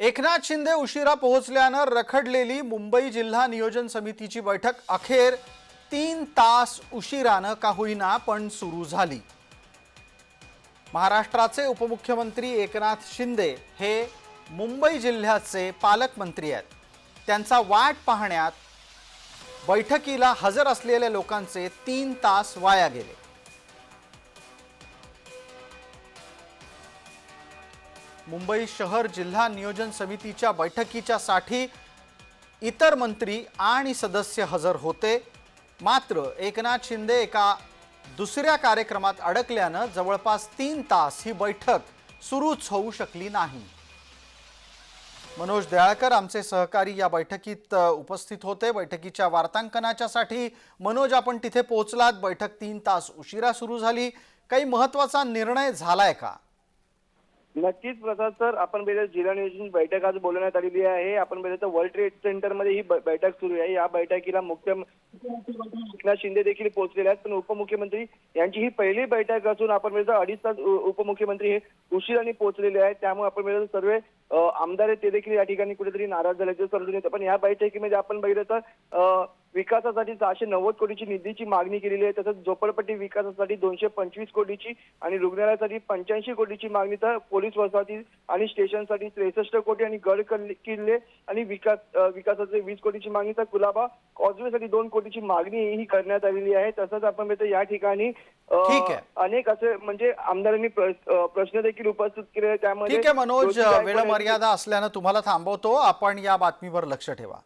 एकनाथ शिंदे उशिरा पोहोचल्यानं रखडलेली मुंबई जिल्हा नियोजन समितीची बैठक अखेर तीन तास उशिरानं का होईना पण सुरू झाली. महाराष्ट्राचे उपमुख्यमंत्री एकनाथ शिंदे हे मुंबई जिल्ह्याचे पालकमंत्री आहेत. त्यांचा वाट पाहण्यात बैठकीला हजर असलेल्या लोकांचे तीन तास वाया गेले. मुंबई शहर जिल्हा नियोजन समितीच्या बैठकीच्यासाठी इतर मंत्री आणि सदस्य हजर होते. मात्र एकनाथ शिंदे एका दुसऱ्या कार्यक्रमात अडकल्यानं जवळपास तीन तास ही बैठक सुरूच होऊ शकली नाही. मनोज दयाळकर आमचे सहकारी या बैठकीत उपस्थित होते. बैठकीच्या वार्तांकनाच्यासाठी मनोज आपण तिथे पोहोचलात. बैठक तीन तास उशिरा सुरू झाली. काही महत्त्वाचा निर्णय झालाय का? नक्कीच प्रसाद सर आपण पहिले जिल्हा नियोजन बैठक आज बोलवण्यात आलेली आहे. आपण पहिले तर वर्ल्ड ट्रेड सेंटरमध्ये ही बैठक सुरू आहे. या बैठकीला मुख्य एकनाथ शिंदे देखील पोहोचलेले आहेत. पण उपमुख्यमंत्री यांची ही पहिली बैठक असून आपण पहिले अडीच तास उपमुख्यमंत्री हे उशिराने पोहोचलेले आहेत. त्यामुळे आपण पहिले सर्व आमदार आहेत ते देखील या ठिकाणी कुठेतरी नाराज झाल्याचे समजून येतं पण या बैठकीमध्ये आपण बघितलं तर विकासासाठी सहाशे नव्वद कोटीची निधीची मागणी केलेली आहे तसंच झोपडपट्टी विकासासाठी दोनशे पंचवीस कोटीची आणि रुग्णालयासाठी पंच्याऐंशी कोटीची मागणी तर पोलीस वसाहती आणि स्टेशनसाठी त्रेसष्ट कोटी आणि गड कल्ले- आणि विकास विकासाचे वीस कोटीची मागणी तर कुलाबा कॉजवेसाठी दोन कोटीची मागणी ही करण्यात आलेली आहे तसंच आपण या ठिकाणी. अनेक असे म्हणजे आमदारांनी प्रश्न देखील उपस्थित केले. त्यामध्ये मनोज वेळ मर्यादा असल्यानं तुम्हाला थांबवतो आपण या बातमीवर लक्ष ठेवा